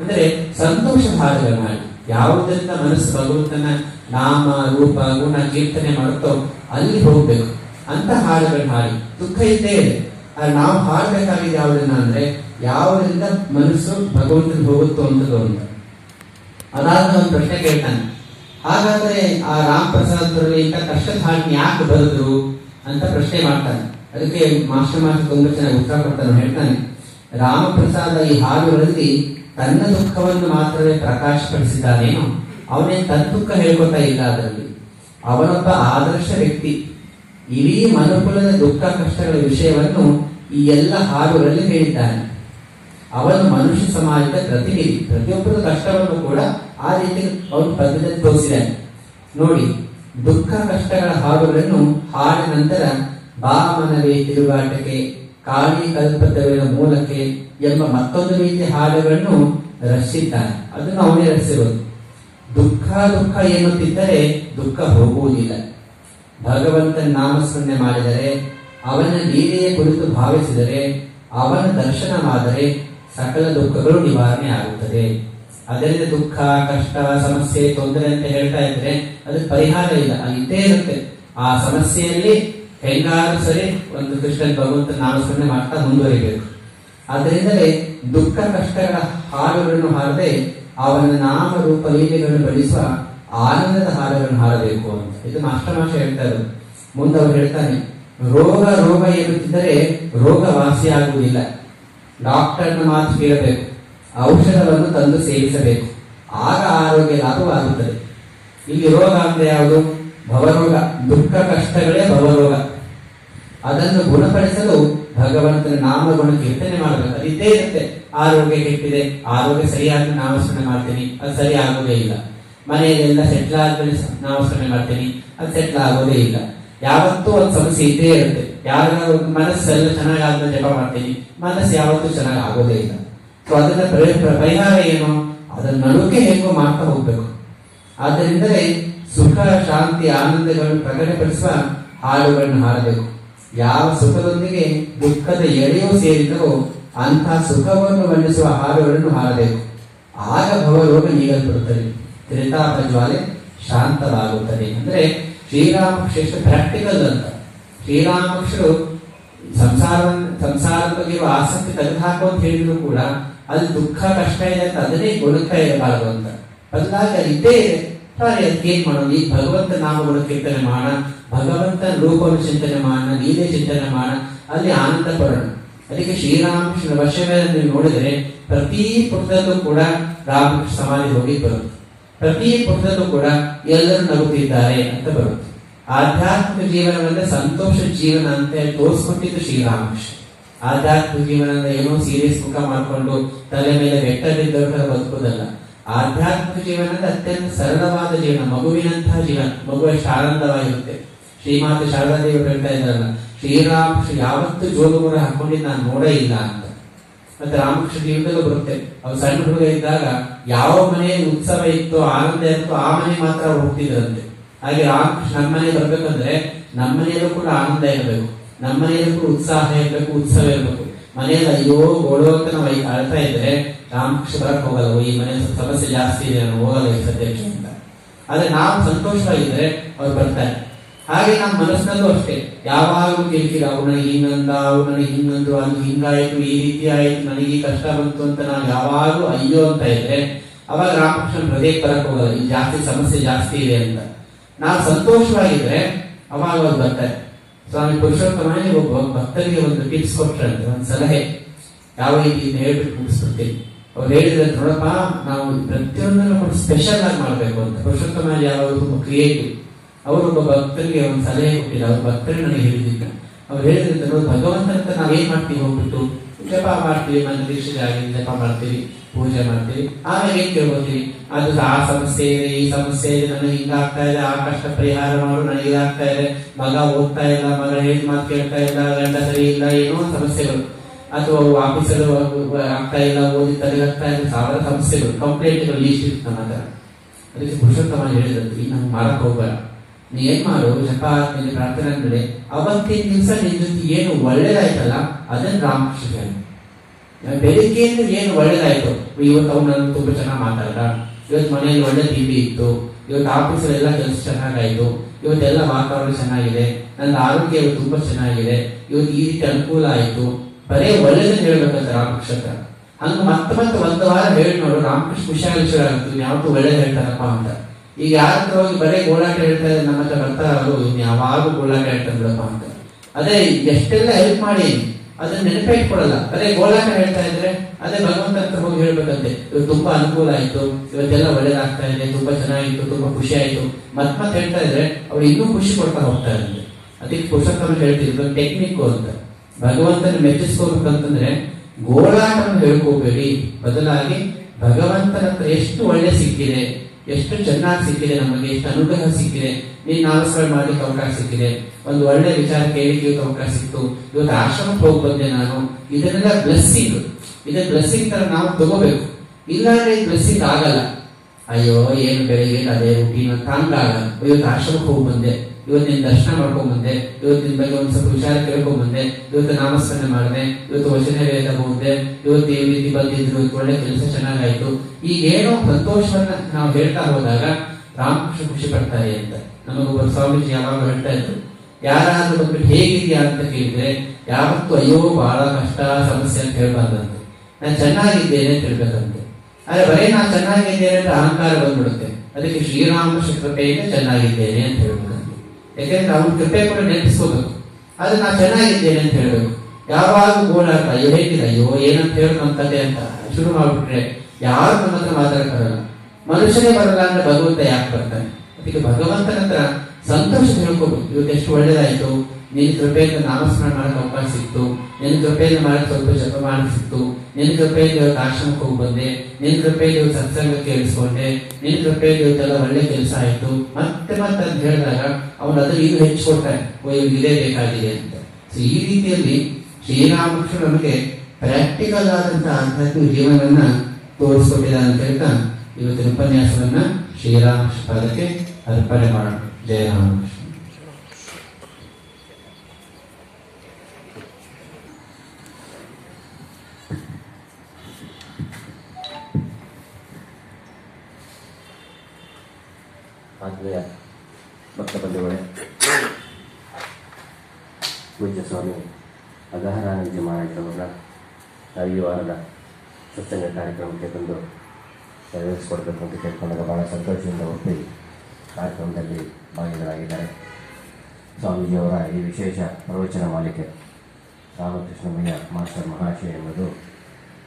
Speaker 1: ಅಂದ್ರೆ ಸಂತೋಷ ಹಾಡುಗಳನ್ನು ಹಾಡಿ. ಯಾವುದರಿಂದ ಮನಸ್ಸು ಭಗವಂತನ ನಾಮ, ರೂಪ, ಗುಣ, ಕೀರ್ತನೆ ಮಾಡುತ್ತೋ ಅಲ್ಲಿ ಹೋಗ್ಬೇಕು. ಅಂತ ಹಾಡುಗಳನ್ನ ಹಾಡಿ. ದುಃಖ ಇದ್ದೇ ಇದೆ. ನಾವು ಹಾಡ್ಬೇಕಾಗಿದೆ ಯಾವುದನ್ನ ಅಂದ್ರೆ ಯಾವುದರಿಂದ ಮನಸ್ಸು ಭಗವಂತನ ಹೋಗುತ್ತೋ ಅಂತದ್ದು ಅಂತ ಅದಾದ ಒಂದು ಪ್ರಶ್ನೆ ಕೇಳ್ತಾನೆ. ಹಾಗಾದ್ರೆ ಆ ರಾಮ್ ಪ್ರಸಾದ್ ಇಂಥ ಕಷ್ಟದ ಹಾಡಿನ ಯಾಕೆ ಬರೆದ್ರು ಅಂತ ಪ್ರಶ್ನೆ ಮಾಡ್ತಾನೆ. ಅದಕ್ಕೆ ಮಾಸ್ಟರ್ ಮಾಸ್ಟರ್ ತುಂಬಾ ಚೆನ್ನಾಗಿ ಉತ್ತರ ಕೊಡ್ತಾನೆ ಹೇಳ್ತಾನೆ. ರಾಮಪ್ರಸಾದ ಈ ಹಾಡುಗಳಲ್ಲಿ ತನ್ನ ದುಃಖವನ್ನು ಮಾತ್ರವೇ ಪ್ರಕಾಶಪಡಿಸಿದ್ದಾನೇನೋ, ಅವನೇ ತನ್ನ ದುಃಖ ಹೇಳ್ಕೊತಾ ಇಲ್ಲ ಅದರಲ್ಲಿ. ಅವನೊಬ್ಬ ಆದರ್ಶ ವ್ಯಕ್ತಿ. ಇಡೀ ಮನುಕುಲದ ದುಃಖ ಕಷ್ಟಗಳ ವಿಷಯವನ್ನು ಈ ಎಲ್ಲ ಹಾಡುಗಳಲ್ಲಿ ಹೇಳಿದ್ದಾನೆ. ಅವನು ಮನುಷ್ಯ ಸಮಾಜದ ಪ್ರತಿನಿಧಿ. ಪ್ರತಿಯೊಬ್ಬರ ಕಷ್ಟವನ್ನು ಕೂಡ ಆ ರೀತಿ ಅವನು ಪದ್ಯದಲ್ಲಿ ತೋರಿಸಿದ್ದಾನೆ ನೋಡಿ, ದುಃಖ ಕಷ್ಟಗಳ ಹಾಡುಗಳನ್ನು ಹಾಡಿದ ನಂತರ ಬಾಮನವೇ ತಿರುಗಾಟಕ್ಕೆ, ಕಾಳಿ ಕಲ್ಪತವಿನ ಮೂಲಕ್ಕೆ ಎಂಬ ಮತ್ತೊಂದು ರೀತಿಯ ಹಾಡುಗಳನ್ನು ರಚಿಸಿದ್ದಾನೆ. ಅದನ್ನು ಅವನೇ ರಚಿಸಿರೋದು ದುಃಖ ದುಃಖ ಎನ್ನುತ್ತಿದ್ದರೆ ದುಃಖ ಹೋಗುವುದಿಲ್ಲ. ಭಗವಂತನ ನಾಮಸ್ಮರಣೆ ಮಾಡಿದರೆ, ಅವನ ಲೀಲೆಯ ಕುರಿತು ಭಾವಿಸಿದರೆ, ಅವನ ದರ್ಶನವಾದರೆ ಸಕಲ ದುಃಖಗಳು ನಿವಾರಣೆ ಆಗುತ್ತದೆ. ಅದರಿಂದ ದುಃಖ, ಕಷ್ಟ, ಸಮಸ್ಯೆ, ತೊಂದರೆ ಅಂತ ಹೇಳ್ತಾ ಇದ್ರೆ ಅದಕ್ಕೆ ಪರಿಹಾರ ಇಲ್ಲ. ಇದ್ದೇ ಇರುತ್ತೆ. ಆ ಸಮಸ್ಯೆಯಲ್ಲಿ ಹೆಂಗಾದ್ರೂ ಸರಿ ಒಂದು ಕೃಷ್ಣನ್ ಭಗವಂತ ನಾಮಸ್ಮರಣೆ ಮಾಡ್ತಾ ಮುಂದುವರಿಬೇಕು. ಅದರಿಂದಲೇ ದುಃಖ, ಕಷ್ಟಗಳ ಹಾಡುಗಳನ್ನು ಹಾಡದೆ ಅವನ ನಾಮ, ರೂಪ, ಲೀಲೆಗಳನ್ನು ಬಳಸುವ ಆನಂದದ ಹಾಡುಗಳನ್ನು ಹಾಡಬೇಕು ಅಂತ. ಇದು ಮಾಸ್ಟರ್ ಹೇಳ್ತಾರೆ ಮುಂದೆ ಅವ್ರು ಹೇಳ್ತಾನೆ, ರೋಗ ರೋಗ ಎನ್ನುತ್ತಿದ್ದರೆ ರೋಗ ವಾಸಿಯಾಗುವುದಿಲ್ಲ ಡಾಕ್ಟರ್ನ ಮಾತು ಕೇಳಬೇಕು, ಔಷಧವನ್ನು ತಂದು ಸೇವಿಸಬೇಕು. ಆಗ ಆರೋಗ್ಯ ಲಾಭವಾಗುತ್ತದೆ. ಇಲ್ಲಿ ರೋಗ ಅಂದ್ರೆ ಯಾವುದು? ಭವರೋಗ. ದುಃಖ ಕಷ್ಟಗಳೇ ಭವರೋಗ. ಅದನ್ನು ಗುಣಪಡಿಸಲು ಭಗವಂತನ ನಾಮಗುಣ ಕೀರ್ತನೆ ಮಾಡಬೇಕು. ಅದಿದ್ದೇ ಇರುತ್ತೆ. ಆರೋಗ್ಯ ಕೆಟ್ಟಿದೆ. ಆರೋಗ್ಯ ಸರಿಯಾಗಿ ನಾಮಸ್ಮರಣೆ ಮಾಡ್ತೀನಿ. ಅದು ಸರಿ ಆಗೋದೇ ಇಲ್ಲ. ಮನೆಯಲ್ಲೆಲ್ಲ ಸೆಟ್ಲ್ ಆದ್ಮೇಲೆ ನಾಮಸ್ಮರಣೆ ಮಾಡ್ತೀನಿ. ಅದು ಸೆಟ್ಲ್ ಆಗೋದೇ ಇಲ್ಲ. ಯಾವತ್ತೂ ಒಂದು ಸಮಸ್ಯೆ ಇದ್ದೇ ಇರುತ್ತೆ. ಯಾರು ಮನಸ್ಸೆಲ್ಲ ಚೆನ್ನಾಗಿ ಆದ್ಮೇಲೆ ಜಪ ಮಾಡ್ತೀನಿ. ಮನಸ್ಸು ಯಾವತ್ತೂ ಚೆನ್ನಾಗಿ ಆಗೋದೇ ಇಲ್ಲ. ಸೊ ಅದನ್ನ ಪರಿ- ಪರಿ- ಪರಿಹಾರ ಏನು? ಅದನ್ನ ನಡುಕೆ ಹೇಗೋ ಮಾಡ್ತಾ ಹೋಗ್ಬೇಕು. ಆದ್ದರಿಂದಲೇ ಸುಖ, ಶಾಂತಿ, ಆನಂದಗಳನ್ನು ಪ್ರಕಟಪಡಿಸುವ ಹಾಡುಗಳನ್ನು ಹಾಡಬೇಕು. ಯಾವ ಸುಖದೊಂದಿಗೆ ದುಃಖದ ಎಳೆಯೂ ಸೇರಿದೋ ಅಂತಹ ಸುಖವನ್ನು ಮಂಡಿಸುವ ಹಾಡುಗಳನ್ನು ಹಾಡಬೇಕು. ಆಗ ಭವರೋಗ ನೀಗಲ್ಪಡುತ್ತದೆ ತ್ರಿತಾಪ ಜ್ವಾಲೆ ಶಾಂತವಾಗುತ್ತದೆ ಅಂದ್ರೆ ಶ್ರೀರಾಮಕೃಷ್ಣ ಪ್ರಾಕ್ಟಿಕಲ್ ಅಂತ. ಶ್ರೀರಾಮಕೃಷ್ಣರು ಸಂಸಾರ, ಸಂಸಾರದ ಬಗ್ಗೆ ಆಸಕ್ತಿ ತೆಗೆದುಹಾಕು ಅಂತ ಹೇಳಿದ್ರು ಕೂಡ ಅದು ದುಃಖ, ಕಷ್ಟ ಇದೆ ಅಂತ ಅದನ್ನೇ ಗೊಣಗ್ತಾ ಇರಬಾರದು ಅಂತ. ಬದಲಾಗಿ ಇದ್ದೇ ಇದೆ. ಸರಿ ಮಾಡೋದು? ಈ ಭಗವಂತ ನಾಮಗಳು ಕೀರ್ತನೆ ಮಾಡ, ಭಗವಂತ ರೂಪವನ್ನು ಚಿಂತನೆ ಮಾಡೋಣ ಲೀಲೆ ಚಿಂತನೆ ಮಾಡ, ಅಲ್ಲಿ ಆನಂದ ಪಡೋಣ ಅದಕ್ಕೆ ಶ್ರೀರಾಮಕೃಷ್ಣ ವರ್ಷವೇ ನೀವು ನೋಡಿದರೆ ಪ್ರತಿ ಪುಟದಲ್ಲೂ ಕೂಡ ರಾಮಕೃಷ್ಣ ಸಮಾಧಿ ಹೋಗಿ ಬರುತ್ತೆ ಪ್ರತಿ ಪುಟದಲ್ಲೂ ಕೂಡ ಎಲ್ಲರೂ ನಗುತ್ತಿದ್ದಾರೆ ಅಂತ ಬರುತ್ತೆ. ಆಧ್ಯಾತ್ಮಿಕ ಜೀವನವನ್ನ ಸಂತೋಷ ಜೀವನ ಅಂತ ತೋರಿಸ್ಕೊಟ್ಟಿದ್ದು ಶ್ರೀರಾಮಕೃಷ್ಣ. ಆಧ್ಯಾತ್ಮಿಕ ಜೀವನ ಏನೋ ಸೀರಿಯಸ್ ಮುಖ ಮಾಡ್ಕೊಂಡು ತಲೆ ಮೇಲೆ ಬೆಟ್ಟದಿದ್ದವರ ಬದುಕೋದಲ್ಲ ಆಧ್ಯಾತ್ಮಿಕ ಜೀವನ ಅಂದ್ರೆ ಅತ್ಯಂತ ಸರಳವಾದ ಜೀವನ, ಮಗುವಿನಂತಹ ಜೀವನ, ಮಗು ಎಷ್ಟು ಆನಂದವಾಗಿರುತ್ತೆ. ಶ್ರೀಮಾತೆ ಶಾರದಾದೇವಿ ಹೇಳ್ತಾ ಇದ್ದಾರಲ್ಲ, ಶ್ರೀರಾಮಕೃಷ್ಣ ಯಾವತ್ತೂ ಜೋಗುಮುರ ಹಾಕೊಂಡಿದ್ದು ನಾನು ನೋಡೇ ಇಲ್ಲ ಅಂತ. ಮತ್ತೆ ರಾಮಕೃಷ್ಣ ಜೀವನದಲ್ಲೂ ಬರುತ್ತೆ. ಅವ್ರು ಸಣ್ಣ ಹುಡುಗ ಇದ್ದಾಗ ಯಾವ ಮನೆಯಲ್ಲಿ ಉತ್ಸವ ಇತ್ತು ಆನಂದ ಇತ್ತು ಆ ಮನೆ ಮಾತ್ರ ಹೋಗ್ತಿದ್ರಂತೆ ಹಾಗೆ ರಾಮಕೃಷ್ಣ ನಮ್ಮ ಮನೆ ಬರ್ಬೇಕಂದ್ರೆ ನಮ್ಮ ಮನೆಯಲ್ಲೂ ಕೂಡ ಆನಂದ ಇರಬೇಕು. ನಮ್ಮ ಮನೆಯಲ್ಲೂ ಕೂಡ ಉತ್ಸಾಹ ಇರಬೇಕು, ಉತ್ಸವ ಇರಬೇಕು. ಮನೆಯಲ್ಲಿ ಅಯ್ಯೋ ಗೋಳು ಅಂತ ನಾವು ಅಳ್ತಾ ಇದ್ರೆ ರಾಮಕೃಷ್ಣ ಬರಕ್ ಹೋಗಲ್ಲ. ಈ ಮನೆ ಸಮಸ್ಯೆ ಜಾಸ್ತಿ ಇದೆ ಹೋಗಲ್ಲ ಈ ಸದ್ಯಕ್ಕೆ ಅಂತ. ಆದ್ರೆ ನಾವು ಸಂತೋಷವಾಗಿದ್ರೆ ಅವ್ರು ಬರ್ತಾರೆ. ಹಾಗೆ ನಮ್ಮ ಮನಸ್ಸಿನಲ್ಲೂ ಅಷ್ಟೇ. ಯಾವಾಗಲೂ ಕೇಳ್ತೀರ ಅವ್ರು ನನಗೆ ಹಿಂಗಂದ ಅವನ ನನಗೆ ಅದು ಹಿಂಗಾಯಿತು, ಈ ರೀತಿ ಆಯಿತು, ನನಗೆ ಕಷ್ಟ ಬಂತು ಅಂತ ನಾವು ಯಾವಾಗಲೂ ಅಯ್ಯೋ ಅಂತ ಇದ್ರೆ ಅವಾಗ ರಾಮಕೃಷ್ಣ ಹೃದಯ ಬರಕ್ ಹೋಗೋದು ಈ ಜಾಸ್ತಿ ಸಮಸ್ಯೆ ಜಾಸ್ತಿ ಇದೆ ಅಂತ. ನಾವು ಸಂತೋಷವಾಗಿದ್ರೆ ಅವಾಗ ಅವ್ರು ಬರ್ತಾರೆ. ಸ್ವಾಮಿ ಪುರುಷೋತ್ತಮನೇ ಒಬ್ಬ ಭಕ್ತರಿಗೆ ಒಂದು ಟಿಪ್ಸ್ ಕೊಟ್ಟರಂತೆ ಒಂದು ಸಲಹೆ. ಯಾವ ರೀತಿ ಹೇಳ್ಬಿಟ್ಟು ಮುಗಿಸ್ಬಿಡ್ತೀನಿ ಅವ್ರು ಹೇಳಿದ್ರೆ, ನೋಡಪ್ಪ, ನಾವು ಪ್ರತಿಯೊಂದನ್ನು ಸ್ಪೆಷಲ್ ಆಗಿ ಮಾಡಬೇಕು ಅಂತ. ಪುರುಷೋತ್ತಮ ತುಂಬ ಕ್ರಿಯೇಟಿವ್ ಅವರು ಒಬ್ಬ ಭಕ್ತರಿಗೆ ಒಂದು ಸಲಹೆ ಕೊಟ್ಟಿಲ್ಲ ಅವ್ರ ಭಕ್ತರು ನನಗೆ ಹೇಳಿದ್ರು ಅವ್ರು ಹೇಳಿದ್ರು ನೋಡಿ ಭಗವಂತ ಅಂತ ನಾವೇನ್ ಮಾಡ್ತೀವಿ ಹೋಗ್ಬಿಟ್ಟು, ಜಪ ಮಾಡ್ತೀವಿ, ಮನೆ ದೇಶದಾಗಿ ಜಪ ಮಾಡ್ತೀವಿ, ಪೂಜೆ ಮಾಡ್ತೀವಿ, ಆಮೇಲೆ ಏನ್ ಕೇಳ್ಕೊತೀವಿ? ಅದು ಆ ಸಮಸ್ಯೆ ಇದೆ, ಈ ಸಮಸ್ಯೆ ಇದೆ ನನಗೆ ಹಿಂಗಾಗ್ತಾ ಇದೆ, ಆ ಕಷ್ಟ ಪರಿಹಾರ ಮಾಡು ನನಗೆ ಇದಾಗ್ತಾ ಇದೆ, ಮಗ ಹೋಗ್ತಾ ಇಲ್ಲ ಮಗ ಹೇಳಿದ ಮಾತು ಕೇಳ್ತಾ ಇಲ್ಲ, ಗಂಡ ಸರಿ ಇಲ್ಲ, ಏನೋ ಸಮಸ್ಯೆಗಳು. ಅಥವಾ ಆಫೀಸಲ್ಲಿ ಆಗ್ತಾ ಇಲ್ಲ, ಓದಿ ತಲೆಗಾಗ್ತಾ ಇಲ್ಲ ಸಾವಿರ ಸಮಸ್ಯೆಗಳು ಕಂಪ್ಲೇಂಟ್ಗಳು ಇತ್ತು ನಮ್ಮ ಅದಕ್ಕೆ ಪುರುಷೋತ್ತಮ ಹೇಳಿದ್ರು ಈಗ ನಾವು ಮಾಡಕ್ ಹೋಗ್ಬೇಡ. ನೀ ಏನ್ ಮಾಡು, ಜಪ ಆದ್ಮೇಲೆ ಪ್ರಾರ್ಥನೆ ಅಂದ್ರೆ ಅವತ್ತಿನ ದಿವಸ ನಿನ್ ಏನು ಒಳ್ಳೇದಾಯ್ತಲ್ಲ, ಅದನ್ನ ರಾಮಕೃಷ್ಣ ಹೇಳಿ ಬೆಳಿಗ್ಗೆಯಿಂದ ಏನು ಒಳ್ಳೇದಾಯ್ತು? ಇವತ್ತು ಅವನನ್ನು ನನ್ನ ತುಂಬಾ ಚೆನ್ನಾಗಿ ಮಾತಾಡ್ದ. ಇವತ್ತು ಮನೆಯಲ್ಲಿ ಒಳ್ಳೆ ತಿಂಡಿ ಇತ್ತು. ಇವತ್ತು ಆಫೀಸಲ್ಲಿ ಎಲ್ಲ ಕೆಲಸ ಚೆನ್ನಾಗಾಯ್ತು. ಇವತ್ತೆಲ್ಲ ವಾತಾವರಣ ಚೆನ್ನಾಗಿದೆ. ನನ್ನ ಆರೋಗ್ಯ ತುಂಬಾ ಚೆನ್ನಾಗಿದೆ. ಇವತ್ತು ಈ ರೀತಿ ಅನುಕೂಲ ಆಯ್ತು. ಬರೇ ಒಳ್ಳೇದನ್ನ ಹೇಳ್ಬೇಕಂತ ರಾಮಕೃಷ್ಣ. ಹಂಗ ಮತ್ತೆ ಮತ್ತೆ ಒಂದು ವಾರ ಹೇಳಿ ನೋಡು, ರಾಮಕೃಷ್ಣ ಖುಷಿಯಾಗಿ ಯಾವತ್ತೂ ಒಳ್ಳೇದು ಹೇಳ್ತಾರಪ್ಪ ಅಂತ. ಈಗ ಯಾರು ಹೋಗಿ ಬರೀ ಗೋಳಾಟ ಹೇಳ್ತಾ ಇದ್ರೆ ನಮ್ಮ ಹತ್ರ ಬರ್ತಾ ಇವ್ನು ಯಾವಾಗ ಗೋಳಾಟ ಹೇಳ್ತಾರೆ ಬಿಡಪ್ಪ ಅಂತ ಅದೇ ಎಷ್ಟೆಲ್ಲ ಹೆಲ್ಪ್ ಮಾಡಿ, ಅದನ್ನ ನೆನಪಿಟ್ಕೊಳ್ಳಲ್ಲ ಅದೇ ಗೋಳಾಟ ಹೇಳ್ತಾ ಇದ್ರೆ, ಅದೇ ಭಗವಂತ ಹತ್ರ ಹೋಗಿ ಹೇಳ್ಬೇಕಂತೆ. ಇವತ್ತು ತುಂಬಾ ಅನುಕೂಲ ಆಯ್ತು, ಇವತ್ತೆಲ್ಲ ಒಳ್ಳೇದಾಗ್ತಾ ಇದೆ, ತುಂಬಾ ಚೆನ್ನಾಗಿತ್ತು, ತುಂಬಾ ಖುಷಿ ಆಯ್ತು. ಮತ್ ಮತ್ತೆ ಹೇಳ್ತಾ ಇದ್ರೆ, ಅವ್ರು ಇನ್ನೂ ಖುಷಿ ಕೊಡ್ತಾ ಹೋಗ್ತಾ ಇದ್ದಾರೆ. ಅದಕ್ಕೆ ಪುರುಷೋತ್ತಮ ಹೇಳ್ತಿದ್ರು ಟೆಕ್ನಿಕ್ ಅಂತ. ಭಗವಂತನ ಮೆಚ್ಚಿಸ್ಕೋಬೇಕಂತಂದ್ರೆ, ಗೋಳಾಟವನ್ನು ಹೇಳ್ಕೋಬೇಡಿ. ಬದಲಾಗಿ ಭಗವಂತನ ಹತ್ರ ಎಷ್ಟು ಒಳ್ಳೆ ಸಿಕ್ಕಿದೆ ಎಷ್ಟು ಚೆನ್ನಾಗಿ ಸಿಕ್ಕಿದೆ ನಮಗೆ, ಎಷ್ಟು ಅನುಗ್ರಹ ಸಿಕ್ಕಿದೆ. ನೀನ್ ನಾಮಸ್ಕಾರ ಮಾಡಲಿಕ್ಕೆ ಅವಕಾಶ ಸಿಕ್ಕಿದೆ. ಒಂದು ಒಳ್ಳೆ ವಿಚಾರ ಇವತ್ತು ಅವಕಾಶ ಸಿಕ್ತು. ಇವತ್ತು ಆಶ್ರಮಕ್ಕೆ ಹೋಗಿ ಬಂದೆ ನಾನು. ಇದನ್ನೆಲ್ಲ ಬ್ಲೆಸ್ಸಿಂಗ್ ಇದನ್ನ ಬ್ಲೆಸ್ಸಿಂಗ್ ತರ ನಾವು ತಗೋಬೇಕು. ಇಲ್ಲಾಂದ್ರೆ ಬ್ಲೆಸ್ಸಿಂಗ್ ಆಗಲ್ಲ. ಅಯ್ಯೋ, ಏನು ಬೆಳಿಗ್ಗೆ ಅದೇ ರೂಟೀನ್ ಅಂತ ಇವತ್ತು ಆಶ್ರಮಕ್ಕೆ ಹೋಗಿ ಬಂದೆ. ಇವತ್ತಿನ ದರ್ಶನ ಮಾಡ್ಕೊಂಡ್ಬಂದೆ ಇವತ್ತಿನ ಬಗ್ಗೆ ಒಂದ್ ಸ್ವಲ್ಪ ವಿಚಾರ ಕೇಳ್ಕೊಂಡ್ ಬಂದೆ ಇವತ್ತು ನಾಮಸ್ಮರಣೆ ಮಾಡಿದೆ, ಇವತ್ತು ವಚನ ವೇದ ಹೋದೆ ಇವತ್ತು ಈ ರೀತಿ ಬಂದಿದ್ರು ಇವತ್ತು ಒಳ್ಳೆ ಕೆಲಸ ಚೆನ್ನಾಗಾಯ್ತು. ಈಗ ಏನೋ ಸಂತೋಷವನ್ನ ನಾವು ಹೇಳ್ತಾ ಹೋದಾಗ ರಾಮಕೃಷ್ಣ ಖುಷಿ ಪಡ್ತಾರೆ ಅಂತ. ನಮಗೊಬ್ಬ ಸ್ವಾಮೀಜಿ ಯಾವಾಗ ಹೇಳ್ತಾ ಇದ್ರು, ಯಾರಾದ್ರೂ ಬಂದ್ಬಿಟ್ಟು ಹೇಗಿದ್ಯಾ ಅಂತ ಕೇಳಿದ್ರೆ, ಯಾವತ್ತೂ ಅಯ್ಯೋ ಬಹಳ ಕಷ್ಟ, ಸಮಸ್ಯೆ ಅಂತ ಹೇಳ್ಬಾರ್ದಂತೆ. ನಾನು ಚೆನ್ನಾಗಿದ್ದೇನೆ ಅಂತ ಹೇಳ್ಬೇಕಂತೆ. ಆದ್ರೆ ಬರೀ ನಾನು ಚೆನ್ನಾಗಿದ್ದೇನೆ ಅಂತ ಅಹಂಕಾರ ಬಂದ್ಬಿಡುತ್ತೆ. ಅದಕ್ಕೆ ಶ್ರೀರಾಮಕೃಷ್ಣ ಕೃಪೆಯಿಂದ ಚೆನ್ನಾಗಿದ್ದೇನೆ ಅಂತ ಹೇಳ್ಬೇಕಂತೆ ಯಾಕೆಂದ್ರೆ ಅವ್ನ ಕೃಪೆ ಕೂಡ ನೆನಪಿಸ್ಕೋಬೇಕು. ಆದ್ರೆ ನಾನು ಚೆನ್ನಾಗಿದ್ದೇನೆ ಅಂತ ಹೇಳ್ಬೇಕು. ಯಾವಾಗ ಗೋಳಾಟ ಅಯ್ಯೋ ಹೇಗಿದೆ ಅಯ್ಯೋ ಏನಂತ ಹೇಳ್ಕೊಂತದೆ ಅಂತ ಶುರು ಮಾಡ್ಬಿಟ್ರೆ ಯಾರು ನಮ್ಮ ಹತ್ರ ಮಾತಾಡ್ತಾರಲ್ಲ ಮನುಷ್ಯನೇ ಬರಲ್ಲ ಅಂದ್ರೆ ಭಗವಂತ ಯಾಕೆ ಬರ್ತಾನೆ? ಅದಕ್ಕೆ ಭಗವಂತನ ಹತ್ರ ಸಂತೋಷ ಹೇಳ್ಕೋಬೇಕು ಇವತ್ತು ಎಷ್ಟು ಒಳ್ಳೇದಾಯ್ತು? ನಿನ್ ಕೃಪೆಯಿಂದ ನಾಮಸ್ಮರಣ ಮಾಡಕ್ ಅವಕಾಶ ಸಿಕ್ತು ನಿನ್ನ ಕೃಪೆಯಿಂದ ಮಾಡಕ್ ಸ್ವಲ್ಪ ಜಪ ಮಾಡಕ್ ಸಿಕ್ತು ನಿನ್ನ ಕೃಪೆಯಿಂದ ಇವತ್ತು ಆಶ್ರಮಕ್ಕೆ ಹೋಗಿ ಬಂದೆ. ನಿನ್ನ ಕೃಪೆಯಿಂದ ಇವತ್ತು ಸತ್ಸಂಗ ಕೇಳಿಸ್ಕೊಂಡೆ. ನಿನ್ನ ಕೃಪೆಯಿಂದ ಇವತ್ತೆಲ್ಲ ಒಳ್ಳೆ ಕೆಲಸ ಆಯ್ತು. ಮತ್ತೆ ಮತ್ತೆ ಅಂತ ಹೇಳಿದಾಗ ಅವನು ಅದ್ರ ಈಗ ಹೆಚ್ಚಿಕೊಡ್ತಾನೆ ಓ, ಇವ್ನಿಗೆ ಇದೇ ಬೇಕಾಗಿದೆ ಅಂತ. ಸೊ ಈ ರೀತಿಯಲ್ಲಿ ಶ್ರೀರಾಮಕೃಷ್ಣ ನಮಗೆ ಪ್ರಾಕ್ಟಿಕಲ್ ಆದಂತಹ ಆಧ್ಯಾತ್ಮಿಕ ಜೀವನವನ್ನ ತೋರಿಸ್ಕೊಟ್ಟಿದ್ದಾನೆ ಅಂತ ಹೇಳ್ತಾ ಇವತ್ತಿನ ಉಪನ್ಯಾಸವನ್ನ ಶ್ರೀರಾಮಕೃಷ್ಣ ಪದಕ್ಕೆ ಅರ್ಪಣೆ ಮಾಡೋಣ. ಜಯ ರಾಮಕೃಷ್ಣ.
Speaker 2: ಭಕ್ತ ಬಂಧುಗಳೇ ಪೂಜ್ಯ ಸ್ವಾಮಿ ಅಗಹರಾನಂದ ಮಹಾರಾಜರವರ ನಾವು ಈ ವಾರದ ಸತ್ಸಂಗ ಕಾರ್ಯಕ್ರಮಕ್ಕೆ ತಂದು ನೆರವೇರಿಸಿಕೊಡ್ಬೇಕು ಅಂತ ಕೇಳ್ಕೊಂಡಾಗ ಭಾಳ ಸಂತೋಷದಿಂದ ಒಪ್ಪಿ ಕಾರ್ಯಕ್ರಮದಲ್ಲಿ ಭಾಗಿಗಳಾಗಿದ್ದಾರೆ. ಸ್ವಾಮೀಜಿಯವರ ಈ ವಿಶೇಷ ಪ್ರವಚನ ಮಾಲಿಕೆ ರಾಮಕೃಷ್ಣಮಯ್ಯ ಮಾಸ್ಟರ್ ಮಹಾಶಯ ಎಂಬುದು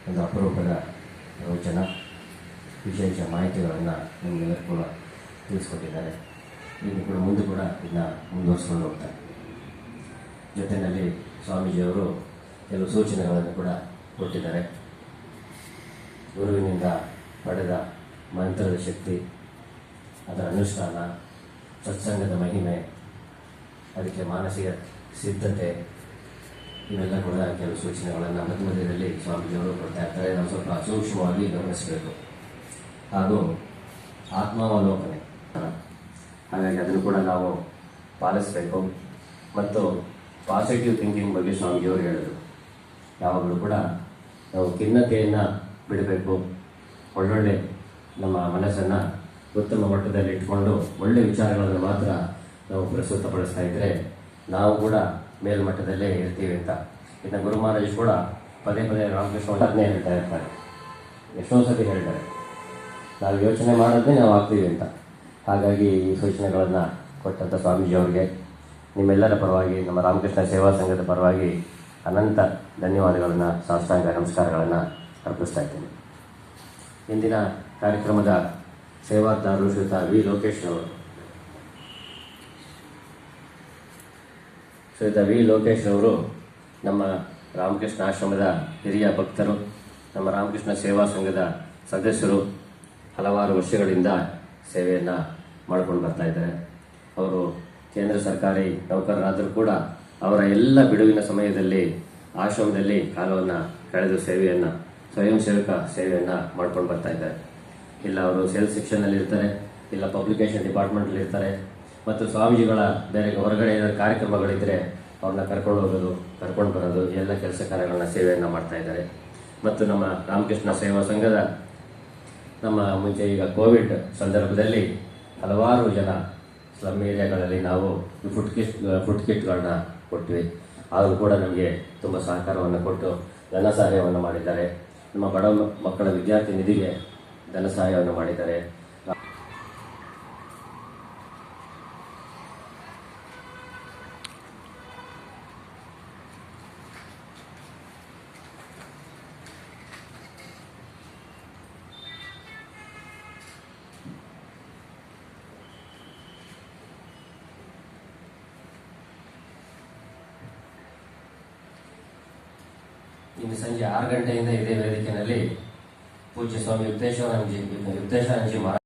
Speaker 2: ಒಂದು ಅಪರೂಪದ ಪ್ರವಚನ. ವಿಶೇಷ ಮಾಹಿತಿಗಳನ್ನು ನಿಮಗೆಲ್ಲರೂ ಕೂಡ ತಿಳಿಸ್ಕೊಟ್ಟಿದ್ದಾರೆ. ಇನ್ನು ಕೂಡ ಮುಂದೆ ಕೂಡ ಇದನ್ನ ಮುಂದುವರಿಸ್ಕೊಂಡು ಹೋಗ್ತಾರೆ. ಜೊತೆಯಲ್ಲಿ ಸ್ವಾಮೀಜಿಯವರು ಕೆಲವು ಸೂಚನೆಗಳನ್ನು ಕೂಡ ಕೊಟ್ಟಿದ್ದಾರೆ. ಗುರುವಿನಿಂದ ಪಡೆದ ಮಂತ್ರದ ಶಕ್ತಿ, ಅದರ ಅನುಷ್ಠಾನ, ಸತ್ಸಂಗದ ಮಹಿಮೆ, ಅದಕ್ಕೆ ಮಾನಸಿಕ ಸಿದ್ಧತೆ, ಇವೆಲ್ಲ ಕೂಡ ಕೆಲವು ಸೂಚನೆಗಳನ್ನು ಮಧ್ಯ ಮಧ್ಯದಲ್ಲಿ ಸ್ವಾಮೀಜಿಯವರು ಕೊಡ್ತಾ ಇರ್ತಾರೆ. ನಾವು ಸ್ವಲ್ಪ ಸೂಕ್ಷ್ಮವಾಗಿ ಗಮನಿಸಬೇಕು. ಹಾಗೂ ಆತ್ಮಾವಲೋಕನೆ. ಹಾಗಾಗಿ ಅದನ್ನು ಕೂಡ ನಾವು ಪಾಲಿಸಬೇಕು. ಮತ್ತು ಪಾಸಿಟಿವ್ ಥಿಂಕಿಂಗ್ ಬಗ್ಗೆ ಸ್ವಾಮಿಜಿಯವರು ಹೇಳಿದರು. ಯಾವಾಗಲೂ ಕೂಡ ನಾವು ಖಿನ್ನತೆಯನ್ನು ಬಿಡಬೇಕು. ಒಳ್ಳೊಳ್ಳೆ ನಮ್ಮ ಮನಸ್ಸನ್ನು ಉತ್ತಮ ಮಟ್ಟದಲ್ಲಿ ಇಟ್ಕೊಂಡು ಒಳ್ಳೆ ವಿಚಾರಗಳನ್ನು ಮಾತ್ರ ನಾವು ಪ್ರಸ್ತುತಪಡಿಸ್ತಾ ಇದ್ದರೆ ನಾವು ಕೂಡ ಮೇಲ್ಮಟ್ಟದಲ್ಲೇ ಇರ್ತೀವಿ ಅಂತ. ಇನ್ನು ಗುರು ಮಹಾರಾಜ್ ಕೂಡ ಪದೇ ಪದೇ ರಾಮಕೃಷ್ಣ ಅದನ್ನೇ ಹೇಳ್ತಾ ಇರ್ತಾರೆ. ಎಷ್ಟೋ ಸತಿ ಹೇಳ್ತಾರೆ ನಾವು ಯೋಚನೆ ಮಾಡೋದೇ ನಾವು ಆಗ್ತೀವಿ ಅಂತ. ಹಾಗಾಗಿ ಈ ಸೂಚನೆಗಳನ್ನು ಕೊಟ್ಟಂಥ ಸ್ವಾಮೀಜಿಯವರಿಗೆ ನಿಮ್ಮೆಲ್ಲರ ಪರವಾಗಿ, ನಮ್ಮ ರಾಮಕೃಷ್ಣ ಸೇವಾ ಸಂಘದ ಪರವಾಗಿ ಅನಂತ ಧನ್ಯವಾದಗಳನ್ನು, ಸಾಷ್ಟಾಂಗ ನಮಸ್ಕಾರಗಳನ್ನು ಅರ್ಪಿಸ್ತಾ ಇದ್ದೀನಿ. ಇಂದಿನ ಕಾರ್ಯಕ್ರಮದ ಸೇವಾದಾರರು ಶ್ರೀಯುತ ವಿ. ಲೋಕೇಶ್ ಅವರು. ಶ್ರೀಯುತ ವಿ. ಲೋಕೇಶ್ ಅವರು ನಮ್ಮ ರಾಮಕೃಷ್ಣ ಆಶ್ರಮದ ಹಿರಿಯ ಭಕ್ತರು, ನಮ್ಮ ರಾಮಕೃಷ್ಣ ಸೇವಾ ಸಂಘದ ಸದಸ್ಯರು ಹಲವಾರು ವರ್ಷಗಳಿಂದ ಸೇವೆಯನ್ನು ಮಾಡಿಕೊಂಡು ಬರ್ತಾ ಇದ್ದಾರೆ. ಅವರು ಕೇಂದ್ರ ಸರ್ಕಾರಿ ನೌಕರರಾದರೂ ಕೂಡ ಅವರ ಎಲ್ಲ ಬಿಡುವಿನ ಸಮಯದಲ್ಲಿ, ಆಶ್ರಮದಲ್ಲಿ ಕಾಲವನ್ನು ಕಳೆದು ಸೇವೆಯನ್ನು, ಸ್ವಯಂ ಸೇವಕ ಸೇವೆಯನ್ನು ಮಾಡ್ಕೊಂಡು ಬರ್ತಾ ಇದ್ದಾರೆ. ಇಲ್ಲ ಅವರು ಸೇಲ್ಸ್ ಸೆಕ್ಷನಲ್ಲಿ ಇರ್ತಾರೆ, ಇಲ್ಲ ಪಬ್ಲಿಕೇಶನ್ ಡಿಪಾರ್ಟ್ಮೆಂಟಲ್ಲಿ ಇರ್ತಾರೆ, ಮತ್ತು ಸ್ವಾಮೀಜಿಗಳ ಬೇರೆ ಹೊರಗಡೆ ಏನಾದ್ರು ಕಾರ್ಯಕ್ರಮಗಳಿದ್ದರೆ ಅವ್ರನ್ನ ಕರ್ಕೊಂಡು ಹೋಗೋದು, ಕರ್ಕೊಂಡು ಬರೋದು ಎಲ್ಲ ಕೆಲಸ ಕಾರ್ಯಗಳನ್ನ ಸೇವೆಯನ್ನು ಮಾಡ್ತಾ ಇದ್ದಾರೆ. ಮತ್ತು ನಮ್ಮ ರಾಮಕೃಷ್ಣ ಸೇವಾ ಸಂಘದ ನಮ್ಮ ಮುಂಚೆ ಈಗ ಕೋವಿಡ್ ಸಂದರ್ಭದಲ್ಲಿ ಹಲವಾರು ಜನ ಸ್ಲಮ್ ಏರಿಯಾಗಳಲ್ಲಿ ನಾವು ಫುಡ್ ಕಿಟ್ ಫುಡ್ ಕಿಟ್ಗಳನ್ನ ಕೊಟ್ವಿ. ಆದರೂ ಕೂಡ ನಮಗೆ ತುಂಬ ಸಹಕಾರವನ್ನು ಕೊಟ್ಟು ಧನ ಸಹಾಯವನ್ನು ಮಾಡಿದ್ದಾರೆ. ನಮ್ಮ ಬಡ ಮಕ್ಕಳ ವಿದ್ಯಾರ್ಥಿ ನಿಧಿಗೆ ಧನ ಸಹಾಯವನ್ನು ಮಾಡಿದ್ದಾರೆ. ಇಂದು ಸಂಜೆ ಆರು ಗಂಟೆಯಿಂದ ಇದೇ ವೇದಿಕೆಯಲ್ಲಿ. ಪೂಜ್ಯ ಸ್ವಾಮಿ ಯುಕ್ತೇಶ್ವರಂಜಿ ಮಹಾರಾಜ್